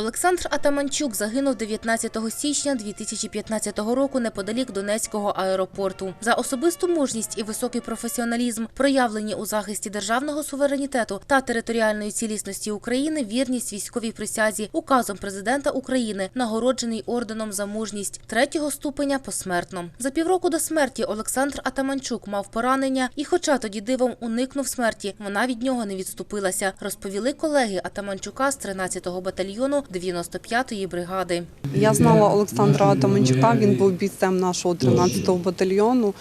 Олександр Атаманчук загинув 19 січня 2015 року неподалік Донецького аеропорту. За особисту мужність і високий професіоналізм, проявлені у захисті державного суверенітету та територіальної цілісності України, вірність військовій присязі, указом президента України, нагороджений орденом за мужність третього ступеня посмертно. За півроку до смерті Олександр Атаманчук мав поранення, і, хоча тоді дивом уникнув смерті, вона від нього не відступилася. Розповіли колеги Атаманчука з 13-го батальйону 95-ї бригади. Я знала Олександра Атаманчука, він був бійцем нашого 13-го батальйону.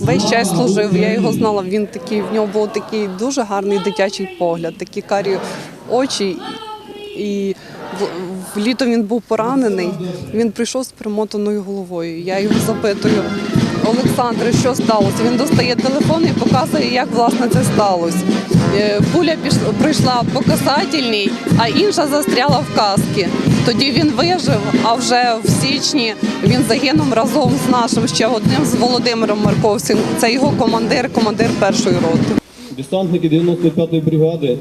Весь час служив, я його знала. Він такий, в нього був такий дуже гарний дитячий погляд, такі карі очі. І в, літо він був поранений. Він прийшов з примотаною головою. Я його запитую, Олександре, що сталося? Він достає телефон і показує, як власне це сталося. Е, Пуля прийшла по касательній, а інша застряла в каскі. Тоді він вижив, а вже в січні він загинув разом з нашим ще одним з Володимиром Марковським. Це його командир, командир першої роти. Десантники 95-ї бригади,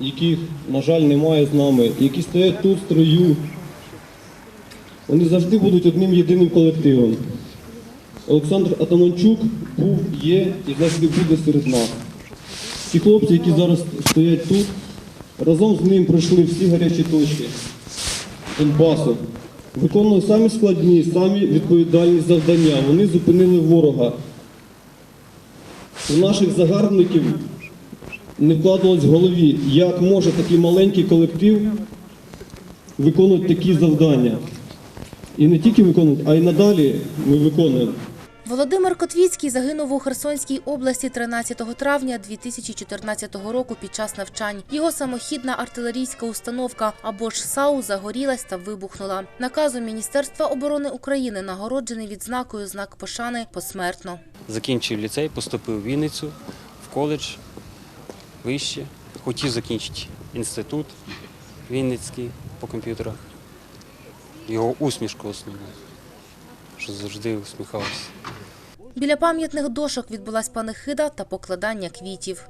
яких, на жаль, немає з нами, які стоять тут в строю, вони завжди будуть одним єдиним колективом. Олександр Атаманчук був, є і завжди буде серед нас. Ці хлопці, які зараз стоять тут, разом з ним пройшли всі гарячі точки Донбасу. Виконували самі складні, самі відповідальні завдання. Вони зупинили ворога. У наших загарбників не вкладалось в голові, як може такий маленький колектив виконувати такі завдання. І не тільки виконувати, а й надалі ми виконуємо. Володимир Котвіцький загинув у Херсонській області 13 травня 2014 року під час навчань. Його самохідна артилерійська установка або ж САУ загорілась та вибухнула. Наказом Міністерства оборони України нагороджений відзнакою знак пошани посмертно. Закінчив ліцей, поступив в Вінницю, в коледж вище. Хотів закінчити інститут Вінницький по комп'ютерах. Його усмішку основну, що завжди усміхався. Біля пам'ятних дошок відбулась панихида та покладання квітів.